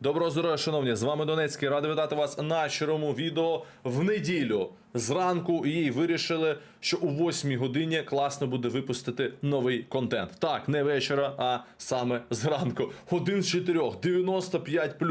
Доброго здоров'я, шановні! З вами Донецький. Радий вітати вас на щирому відео в неділю. Зранку і вирішили, що у 8 годині класно буде випустити новий контент. Так, не вечора, а саме зранку. Один з чотирьох, 95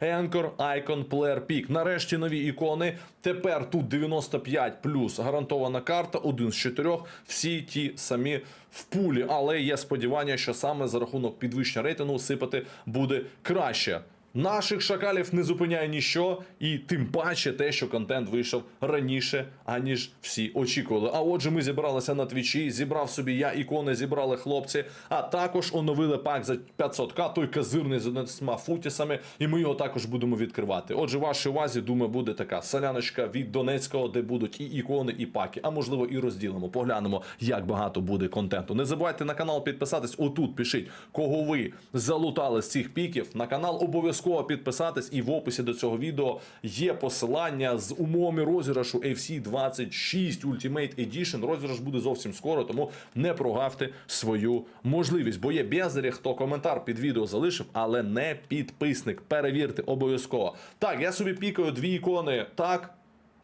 Anchor Icon Player Peak. Нарешті нові ікони. Тепер тут 95 гарантована карта. Один з чотирьох. Всі ті самі в пулі. Але є сподівання, що саме за рахунок підвищення рейтингу сипати буде краще. Наших шакалів не зупиняє ніщо, і тим паче те, що контент вийшов раніше, аніж всі очікували. А отже, ми зібралися на твічі, зібрав собі я ікони, зібрали хлопці, а також оновили пак за 500к, той казирний з 11 футісами, і ми його також будемо відкривати. Отже, вашій увазі, думаю, буде така соляночка від Донецького, де будуть і ікони, і паки, а можливо і розділимо. Поглянемо, як багато буде контенту. Не забувайте на канал підписатись. Отут пишіть, кого ви залутали з цих піків. На канал обов'язково підписатись, і в описі до цього відео є посилання з умовами розіграшу FC 26 Ultimate Edition. Розіграш буде зовсім скоро, тому не прогавте свою можливість. Бо є бездарі, хто коментар під відео залишив, але не підписник. Перевірте обов'язково. Так, я собі пікаю дві ікони, так,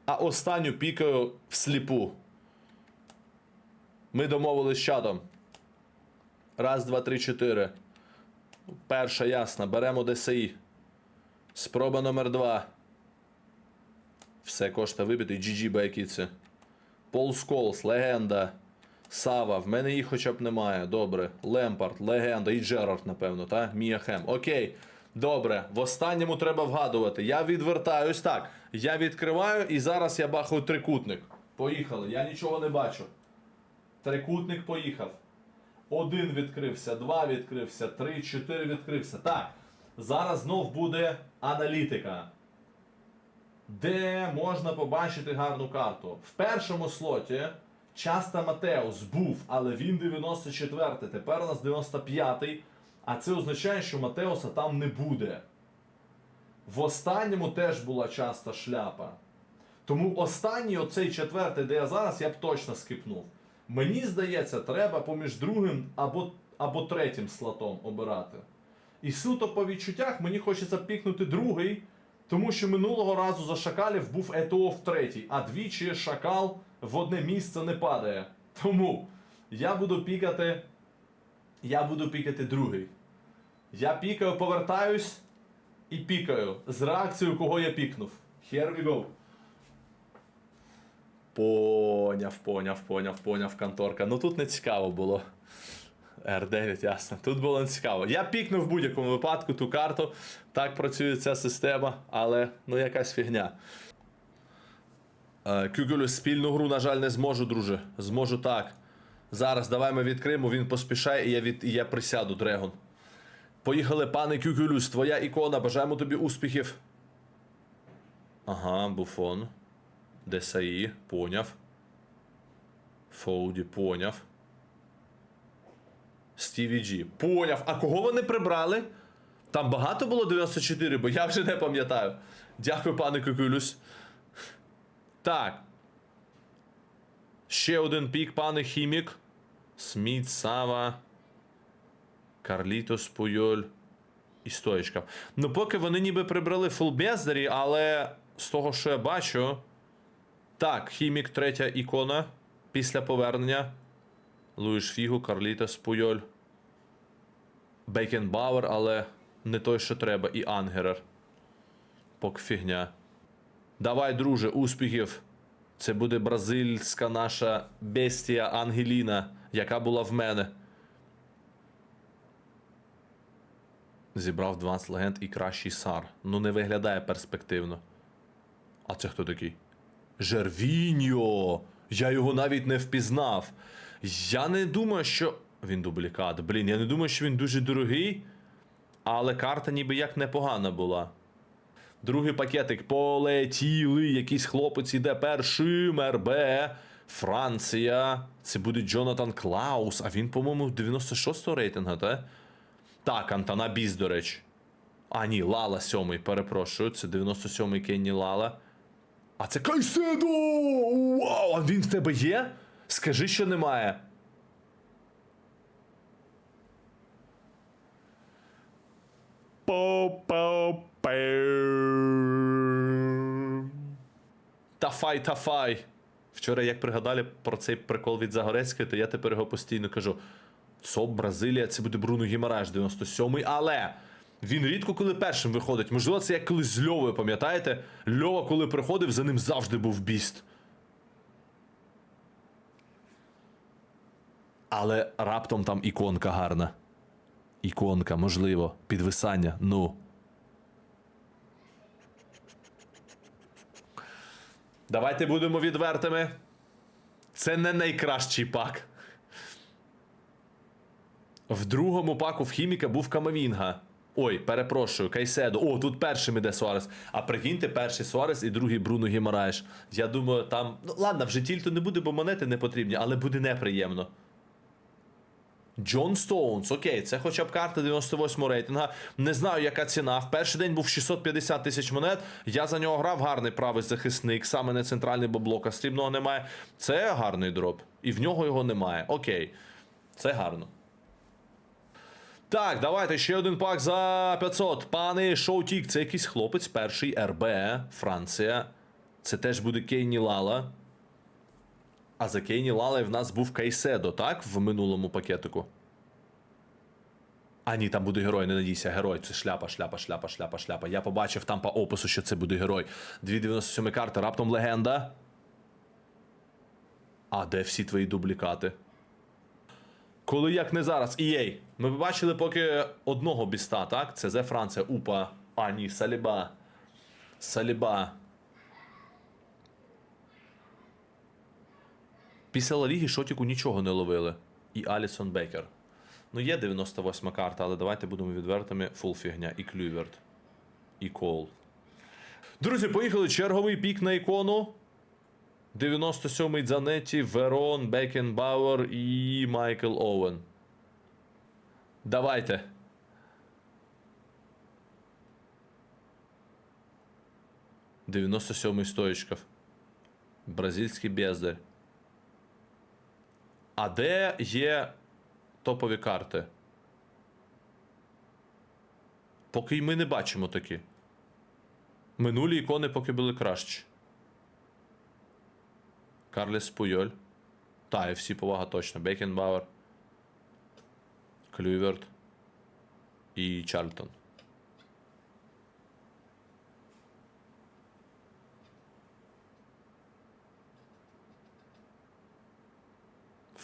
а останню пікаю всліпу. Ми домовились з чатом. Раз, два, три, чотири. Перша ясна, беремо ДСІ. Спроба номер два. Все кошта вибити. GG байкіці. Пол Сколс, легенда. Сава, в мене їх хоча б немає. Добре. Лемпард, легенда. І Джерард, напевно, та? Мія Хем. Окей. Добре. В останньому треба вгадувати. Я відвертаюсь так. Я відкриваю і зараз я бахаю трикутник. Поїхали. Я нічого не бачу. Трикутник поїхав. Один відкрився, два відкрився, три, чотири відкрився. Так. Зараз знов буде аналітика. Де можна побачити гарну карту? В першому слоті часто Матеус був, але він 94-й, тепер у нас 95-й. А це означає, що Матеуса там не буде. В останньому теж була часто шляпа. Тому останній, оцей четвертий, де я зараз, я б точно скипнув. Мені здається, треба поміж другим або, або третім слотом обирати. І суто по відчуттях мені хочеться пікнути другий, тому що минулого разу за шакалів був ЕТО в третій, а двічі шакал в одне місце не падає. Тому я буду пікати. Я буду пікати другий. Я пікаю, повертаюсь і пікаю з реакцією, кого я пікнув. Here we go. Поняв, поняв, поняв, поняв, конторка. Ну тут не цікаво було. R9, ясно. Тут було не цікаво. Я пікнув в будь-якому випадку ту карту. Так працює ця система, але ну якась фігня. Е, Кюгелю спільну гру, на жаль, не зможу, друже. Зможу так. Зараз давай ми відкриємо, він поспішає, і я, від... і я присяду, Дрегон. Поїхали, пане Кюгелюс, твоя ікона, бажаємо тобі успіхів. Ага, буфон. Десаї, поняв. Фоуді, поняв. Стіві Джі. Поняв. А кого вони прибрали? Там багато було 94, бо я вже не пам'ятаю. Дякую, пане Кукулюс. Так. Ще один пік, пане Хімік. Сміт, Сава. Карлітос, Пуйоль. І стоєчка. Ну, поки вони ніби прибрали фулбездарі, але з того, що я бачу. Так, Хімік, третя ікона. Після повернення. Луїш Фігу, Карлітос, Пуйоль. Бейкенбауер, але не той, що треба, і Ангерер. Поки фігня. Давай, друже, успіхів. Це буде бразильська наша бестія Ангеліна, яка була в мене. Зібрав 20 легенд і кращий сар. Ну не виглядає перспективно. А це хто такий? Жервіньо! Я його навіть не впізнав. Я не думаю, що. Він дублікат. Блін, я не думаю, що він дуже дорогий, але карта ніби як непогана була. Другий пакетик. Полетіли. Якийсь хлопець іде першим. РБ. Франція. Це буде Джонатан Клаус. А він, по-моєму, 96-го рейтингу, так? Так, Антона Біз, до речі. А, ні, Лала 7 перепрошую. Це 97-й Кенні Лала. А це Кайседо! Вау! А він в тебе є? Скажи, що немає. Тафай, тафай. Вчора, як пригадали про цей прикол від Загорецької, то я тепер його постійно кажу. ЦОП, Бразилія, це буде Бруно Гімараш 97-й, але він рідко коли першим виходить. Можливо, це як колись з Льовою, пам'ятаєте? Льова, коли приходив, за ним завжди був біст. Але раптом там іконка гарна. Іконка, можливо, підвисання. Ну. Давайте будемо відвертими. Це не найкращий пак. В другому паку в Хіміка був Камавінга. Ой, перепрошую, Кайседо. О, тут першим іде Суарес. А прикиньте, перший Суарес і другий Бруно Гімараєш. Я думаю, там. Ну ладно, вже тільто не буде, бо монети не потрібні, але буде неприємно. Джон Стоунс, окей, це хоча б карта 98 рейтинга. Не знаю, яка ціна. В перший день був 650 тисяч монет. Я за нього грав гарний правий захисник, саме не центральний, бо блока стрібного немає. Це гарний дроп. І в нього його немає. Окей, це гарно. Так, давайте ще один пак за 500. Пане Шоутік, це якийсь хлопець, перший РБ, Франція. Це теж буде Кейні Лала. А за Кейні Лала в нас був Кайседо, так? В минулому пакетику. А ні, там буде герой, не надійся, герой. Це шляпа, шляпа, шляпа, шляпа, шляпа. Я побачив там по опису, що це буде герой. 297 карти, раптом легенда. А де всі твої дублікати? Коли як не зараз. EA. Ми побачили поки одного біста, так? Це Зе Франція, Упа. А, ні, Саліба. Саліба. Після Ла Ліги Шотіку нічого не ловили. І Алісон Бекер. Ну, є 98 карта, але давайте будемо відвертими. Фул фігня. І Клюверт. І Кол. Друзі, поїхали. Черговий пік на ікону. 97-й Дзанетті, Верон, Бекенбауер і Майкл Оуен. Давайте. Дев'яносто сьомий стоїчков. Бразильський бездарь. А де є топові карти? Поки й ми не бачимо такі. Минулі ікони поки були кращі. Карлес Пуйоль. Та, всі повага точно. Бекенбауер. Клюверт. І Чарльтон.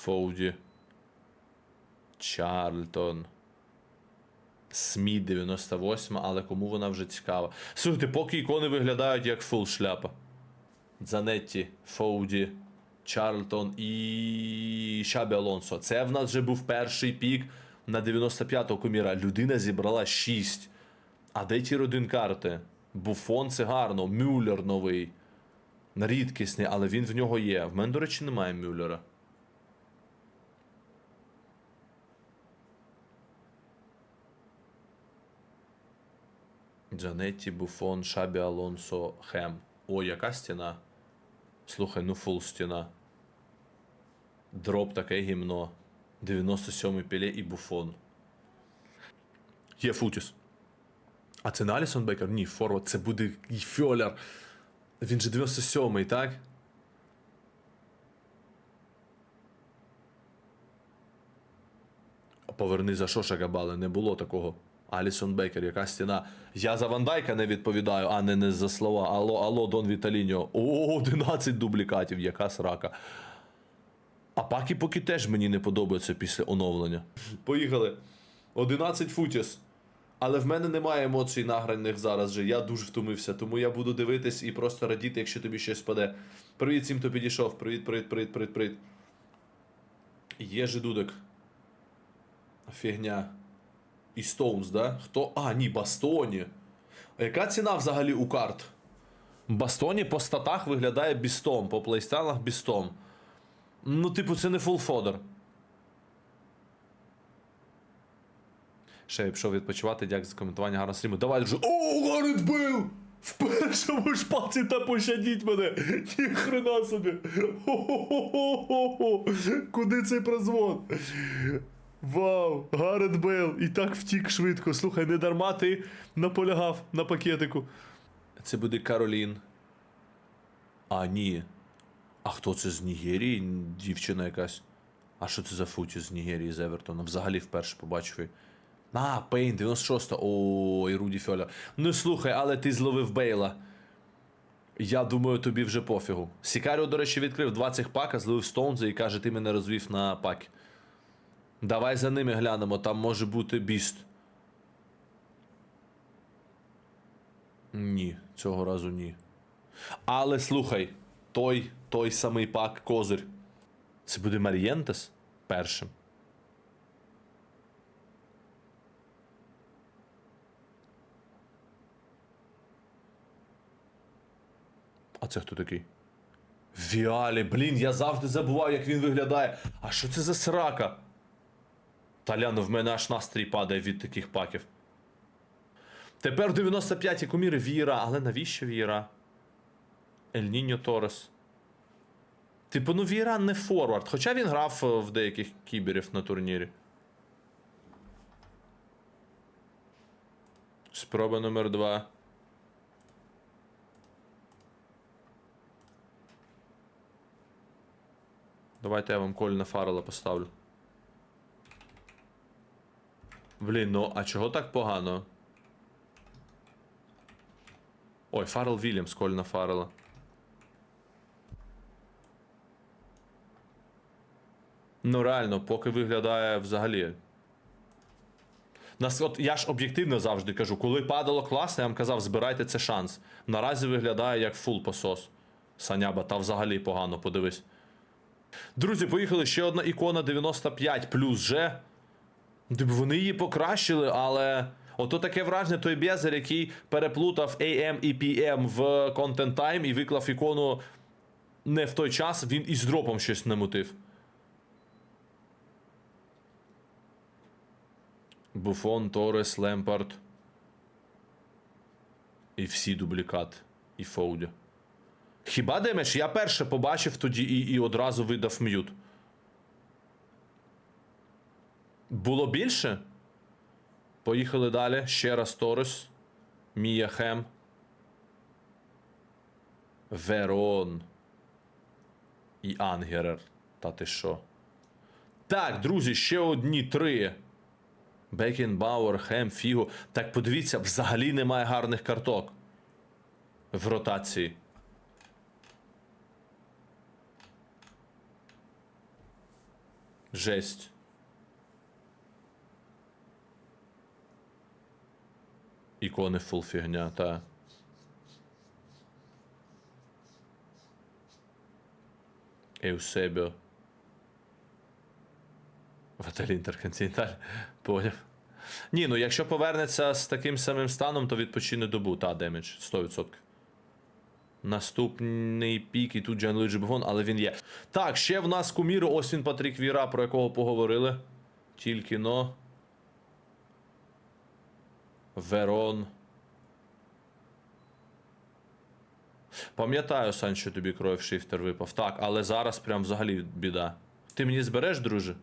Фоуді. Чарльтон. Сміт 98, але кому вона вже цікава. Слухайте, поки ікони виглядають як фул шляпа. Дзанетті, Фоуді, Чарльтон і Шабі Алонсо. Це в нас вже був перший пік на 95-го коміра. Людина зібрала 6. А де ті родин карти? Буфон це гарно, Мюллер новий. Рідкісний, але він в нього є. В мене, до речі, немає Мюллера. Джанетті, Буфон, Шабі Алонсо, Хем. О, яка стіна? Слухай, ну фул стіна. Дроп таке гімно. 97-й піле і Буфон. Є Футіс. А це не Алісон Бекер? Ні, Форвард, це буде і Фьоляр. Він же 97-й, так? Поверни за Шоша Габали, не було такого. Алісон Бекер, яка стіна. Я за Вандайка не відповідаю, а не, не за слова. Алло, алло, Дон Віталіньо. О, 11 дублікатів, яка срака. А паки поки теж мені не подобаються після оновлення. Поїхали. 11 футіс. Але в мене немає емоцій награних зараз же. Я дуже втомився, тому я буду дивитись і просто радіти, якщо тобі щось спаде. Привіт всім, хто підійшов. Привіт, привіт, привіт, привіт, привіт. Є же дудик. Фігня. І Стоунс, да? Хто? А, ні, Бастоні. Яка ціна взагалі у карт? Бастоні по статах виглядає бістом, по плейстайлах бістом. Ну, типу, це не фул фодер. Ще я пішов відпочивати, дякую за коментування, гарного стріму. Давай вже. О, Гаррет бив! В першому шпаці та пощадіть мене! Ніхрена собі! Хо-хо-хо-хо-хо! Куди цей прозвон? Вау, Гарет Бейл, і так втік швидко. Слухай, не дарма ти наполягав на пакетику. Це буде Каролін. А, ні. А хто це з Нігерії? Дівчина якась. А що це за футі з Нігерії з Евертона? Взагалі вперше побачив. А, Пейн, 96 О, і Руді Фьоля. Ну слухай, але ти зловив Бейла. Я думаю, тобі вже пофігу. Сікаріо, до речі, відкрив два цих пака, зловив Стоунза і каже, ти мене розвів на паки. Давай за ними глянемо, там може бути біст. Ні, цього разу ні. Але слухай, той, той самий пак козир. Це буде Марієнтес першим. А це хто такий? Віалі, блін, я завжди забуваю, як він виглядає. А що це за срака? Таляно, в мене аж настрій падає від таких паків. Тепер 95-ті куміри Віра, але навіщо Віра? Ніньо Торес. Типу, ну Віра не форвард, хоча він грав е, в деяких кіберів на турнірі. Спроба номер 2. Давайте я вам Кольна Фаррела поставлю. Блін, ну а чого так погано? Ой, Фаррел Вільямс, Кольна Фаррела. Ну реально, поки виглядає взагалі. Нас, от я ж об'єктивно завжди кажу, коли падало класно, я вам казав, збирайте це шанс. Наразі виглядає як фул посос. Саняба, та взагалі погано, подивись. Друзі, поїхали ще одна ікона 95 плюс же. Типу, Вони її покращили, але. Ото таке враження той Безер, який переплутав AM і PM в Content Time і виклав ікону не в той час, він із дропом щось намутив. Буфон, Торес, Лемпард. І всі дублікат. І Фоуді. Хіба Демеш? Я перше побачив тоді і, і одразу видав м'ют. Було більше? Поїхали далі. Ще раз Торес. Мія Хем. Верон. І Ангерер. Та ти що? Так, друзі, ще одні три. Бекенбауер, Хем, Фіго. Так подивіться, взагалі немає гарних карток в ротації. Жесть. Ікони фул фігня, та. Еусебіо. Ваталь Інтерконтиненталь. Поняв. Ні, ну якщо повернеться з таким самим станом, то відпочине добу, та демедж, 100%. Наступний пік, і тут Джан Луїджі Буфон, але він є. Так, ще в нас куміри, ось він Патрік Віра, про якого поговорили. Тільки но. Верон. Пам'ятаю, Сан, що тобі кров шифтер випав. Так, але зараз прям взагалі біда. Ти мені збереш, друже?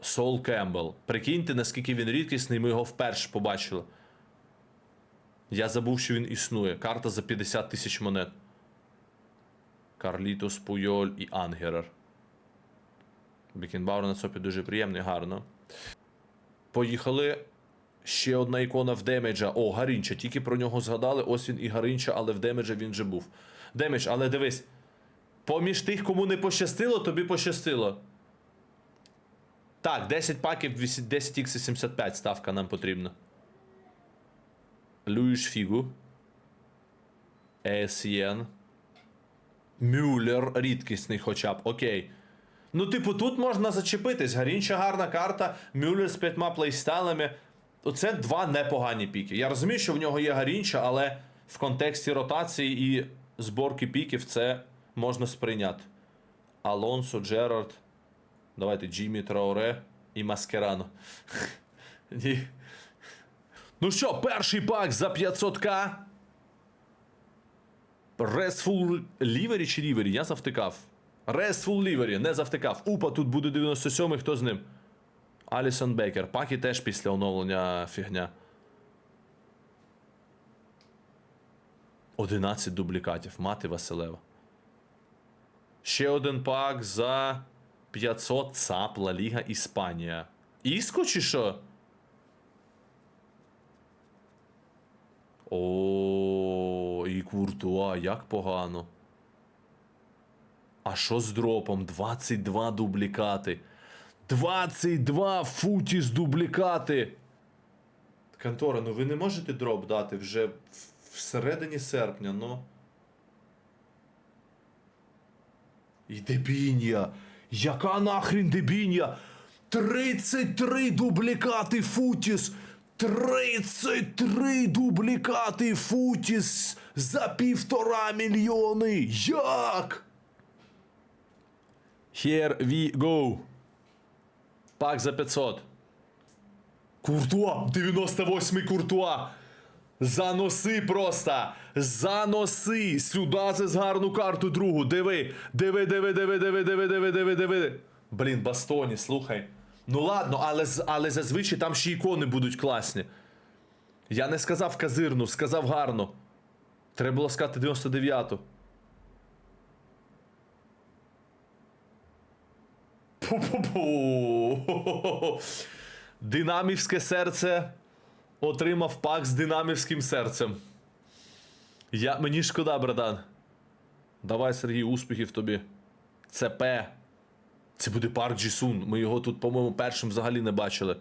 Сол Кембл. Прикиньте, наскільки він рідкісний, ми його вперше побачили. Я забув, що він існує. Карта за 50 тисяч монет. Карлітос, Пуйоль і Ангерер. Бікенбауер на цопі дуже приємний, гарно. Поїхали. Ще одна ікона в демеджа. О, Гарінча. Тільки про нього згадали. Ось він і Гарінча, але в демеджа він же був. Демедж, але дивись. Поміж тих, кому не пощастило, тобі пощастило. Так, 10 паків 10 x 75 ставка нам потрібна. Луїш Фігу. Есієн. Мюллер рідкісний хоча б. Окей. Ну, типу, тут можна зачепитись. Гарінча гарна карта, Мюллер з п'ятьма плейстайлами. Оце два непогані піки. Я розумію, що в нього є Гарінча, але в контексті ротації і зборки піків це можна сприйняти. Алонсо, Джерард. Давайте Джиммі Трауре і Маскерано. Ні. Ну що, перший пак за 500к. Restful Livery чи Livery? Я завтикав. Restful Livery, не завтикав. Упа, тут буде 97-й, хто з ним? Алісон Бейкер. Пакі теж після оновлення фігня. 11 дублікатів. Мати Василева. Ще один пак за 500 ЦАП Ла Ліга Іспанія. Іско чи що? О, і Куртуа, як погано. А що з дропом? 22 дублікати. 22 футіс дублікати. Контора, ну ви не можете дроп дати вже всередині серпня, ну. І дебіння. Яка нахрін дебіння? 33 дублікати Футіс! 33 дублікати Футіс за півтора мільйони! Як? Here we go. Пак за 500. Куртуа! 98-й Куртуа! Заноси просто! Заноси! Сюди за гарну карту другу. Диви! Диви, диви, диви, диви, диви, диви, диви, диви. Блін, Бастоні, слухай. Ну ладно, але, але зазвичай там ще ікони будуть класні. Я не сказав казирну, сказав гарно. Треба було сказати 99-ту. Пу-пу-пу. Динамівське серце отримав пак з динамівським серцем. Я, мені шкода, братан. Давай, Сергій, успіхів тобі. ЦП. Це буде парк Джісун. Ми його тут, по-моєму, першим взагалі не бачили.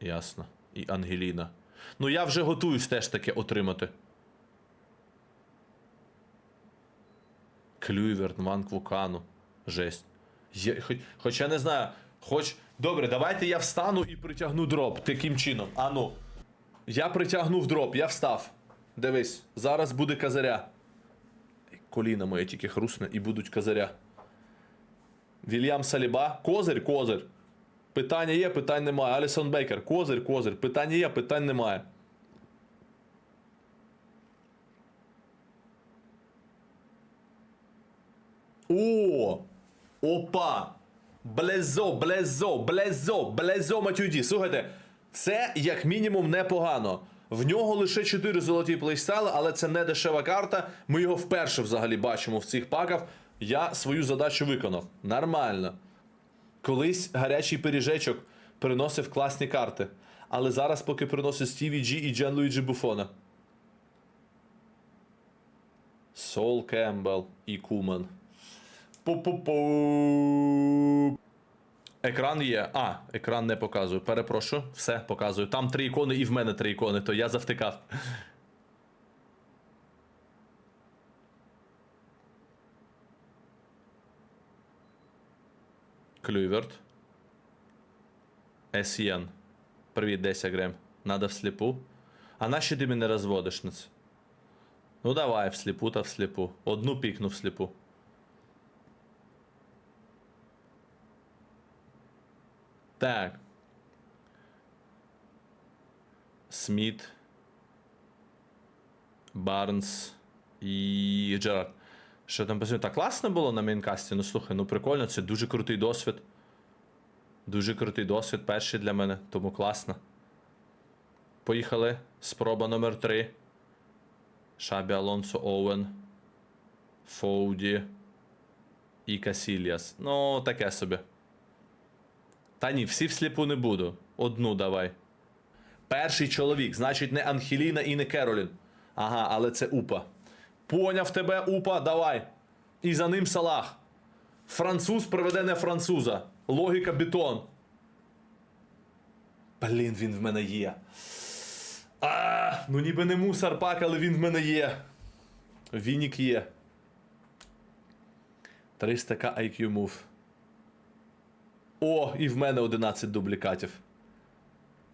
Ясно. І Ангеліна. Ну я вже готуюсь теж таке отримати. Клюйверт, Манк Вукану. Жесть. Я, хоч, хоча не знаю. Хоч. Добре, давайте я встану і притягну дроп. Таким чином. Ану. Я притягнув дроп, я встав. Дивись, зараз буде казаря. Коліна моє тільки хрусне і будуть казаря. Вільям Саліба. Козир, козир. Питання є, питань немає. Алісон Бейкер. Козир, козир. Питання є, питань немає. О! Опа! Блезо, блезо, блезо, блезо матюді. Слухайте, це як мінімум непогано. В нього лише 4 золоті плейстайли, але це не дешева карта. Ми його вперше взагалі бачимо в цих паках. Я свою задачу виконав. Нормально. Колись гарячий пиріжечок приносив класні карти. Але зараз поки приносить Стіві Джі і Джан Луїджі Буфона. Сол Кембл і Куман. Пу-пу-пу. Екран є. А, екран не показую. Перепрошую. Все, показую. Там три ікони і в мене три ікони, то я завтикав. Клюйверт. Сєн. Привіт, 10 грем. Надо всліпу. А нащо ти мене розводиш на? Ну давай, всліпу та всліпу. Одну пікну всліпу. Так. Сміт. Барнс і Джерард. Що там працює? Так класно було на мейнкасті? Ну слухай, ну прикольно, це дуже крутий досвід. Дуже крутий досвід, перший для мене, тому класно. Поїхали. Спроба номер 3. Шабі Алонсо Оуен. Фоуді. І Касільяс. Ну, таке собі. Та ні, всі всліпу не буду. Одну давай. Перший чоловік, значить, не Анхеліна і не Керолін. Ага, але це Упа. Поняв тебе, Упа, давай. І за ним Салах. Француз приведе не француза. Логіка бетон. Блін, він в мене є. А, ну ніби не мусор пак, але він в мене є. Вінік є. 300к IQ move. О, і в мене 11 дублікатів.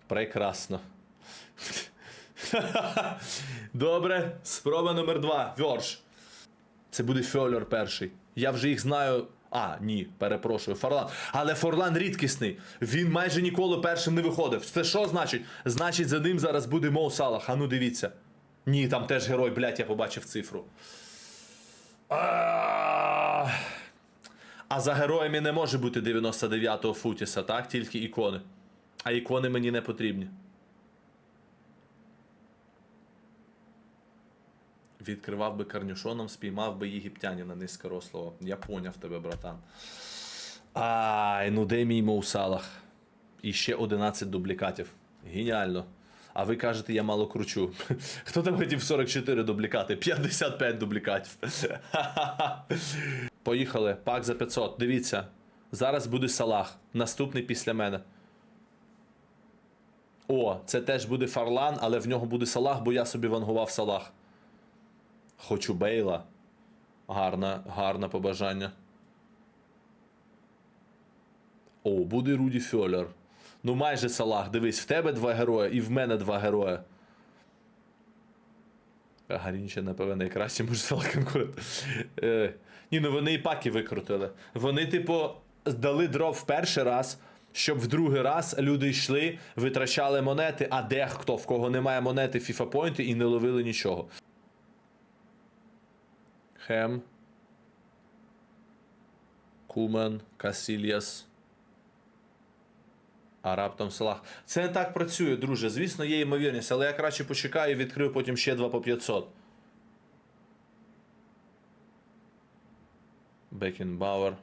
Прекрасно. Добре, спроба номер 2. Вьорш. Це буде Фьолер перший. Я вже їх знаю А, ні, перепрошую, Форлан. Але Форлан рідкісний. Він майже ніколи першим не виходив. Це що значить? Значить, за ним зараз буде Моу Салах. А ну дивіться. Ні, там теж герой, блядь, я побачив цифру. А а за героями не може бути 99-го Футіса, так? Тільки ікони. А ікони мені не потрібні. Відкривав би карнюшоном, спіймав би єгиптянина низькорослого. Я поняв тебе, братан. Ай, ну де мій Моусалах? І ще 11 дублікатів. Геніально. А ви кажете, я мало кручу. Хто там хотів 44 дублікати? 55 дублікатів. Поїхали. Пак за 500. Дивіться. Зараз буде Салах. Наступний після мене. О, це теж буде Фарлан, але в нього буде Салах, бо я собі вангував Салах. Хочу Бейла. Гарне, гарне побажання. О, буде Руді Фьолер. Ну майже Салах. Дивись, в тебе два герої і в мене два герої. Гарінче, напевно, найкраще може Салах конкурент. Е, ні, ну вони і паки викрутили. Вони, типу, дали дров в перший раз, щоб в другий раз люди йшли, витрачали монети, а дехто, в кого немає монети FIFA Point і не ловили нічого. Хем. Кумен, Касільяс. А раптом Салах. Це не так працює, друже. Звісно, є ймовірність, але я краще почекаю і відкрию потім ще два по 500. Бекінбауер.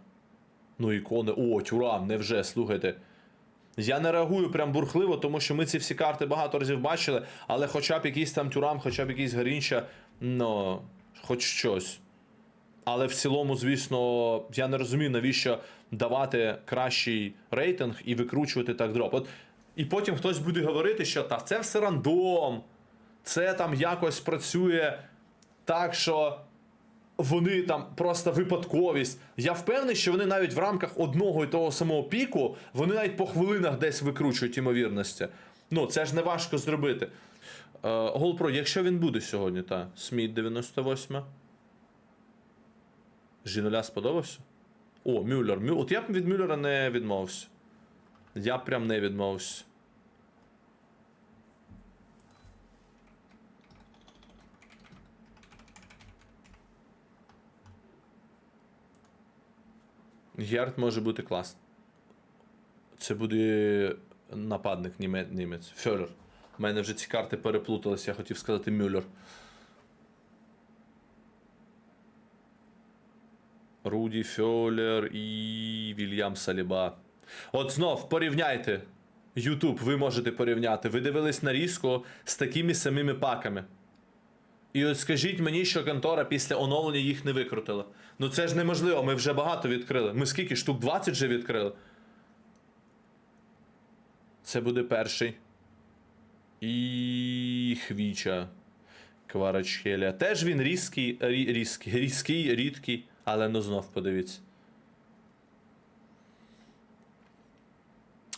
Ну, ікони. О, тюрам, невже, слухайте. Я не реагую прям бурхливо, тому що ми ці всі карти багато разів бачили, але хоча б якийсь там тюрам, хоча б якийсь Гарінча, ну, хоч щось. Але в цілому, звісно, я не розумію, навіщо давати кращий рейтинг і викручувати так дроп. От, і потім хтось буде говорити, що та це все рандом, це там якось працює так, що вони там просто випадковість. Я впевнений, що вони навіть в рамках одного і того самого піку, вони навіть по хвилинах десь викручують ймовірності. Ну, це ж не важко зробити. Е, Голпро, якщо він буде сьогодні, та Сміт 98. Жіноля сподобався? О, Мюллер. Мю... От я б від Мюллера не відмовився. Я б прям не відмовився. Герд може бути клас. Це буде нападник німець. Фьорер. У мене вже ці карти переплуталися, я хотів сказати Мюллер. Руді Фьолер і Вільям Саліба. От знов порівняйте. Ютуб, ви можете порівняти. Ви дивились нарізку з такими самими паками. І от скажіть мені, що контора після оновлення їх не викрутила. Ну це ж неможливо, ми вже багато відкрили. Ми скільки? Штук 20 вже відкрили. Це буде перший. І Хвіча. Кварачхеля. Теж він різкий, різкий, різкий, рідкий, але ну знов подивіться.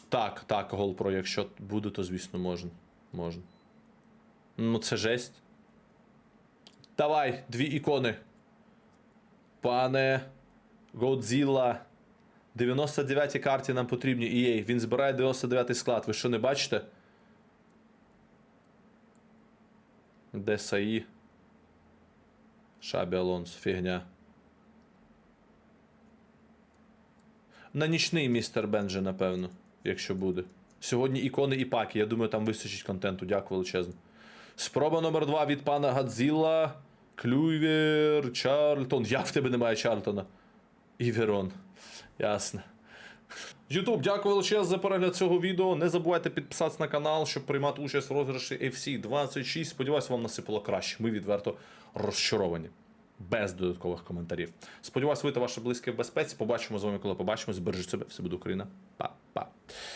Так, так, Голпро, якщо буде, то звісно можна. Можна. Ну, це жесть. Давай, дві ікони. Пане Годзілла. 99 й карті нам потрібні. EA. Він збирає 99-й склад. Ви що не бачите? Де Саї? Шабі Алонс, фігня. На нічний містер Бенджи, напевно, якщо буде. Сьогодні ікони і паки. Я думаю, там вистачить контенту. Дякую величезно. Спроба номер два від пана Гадзіла. Клювер, Чарльтон. Як в тебе немає Чарльтона? І Верон. Ясно. Ютуб, дякую величезно за перегляд цього відео. Не забувайте підписатися на канал, щоб приймати участь в розіграші FC 26. Сподіваюсь, вам насипало краще. Ми відверто розчаровані. Без додаткових коментарів. Сподіваюсь, ви та ваші близькі в безпеці. Побачимо з вами, коли побачимо. Збережіть себе. Все буде Україна. Па-па.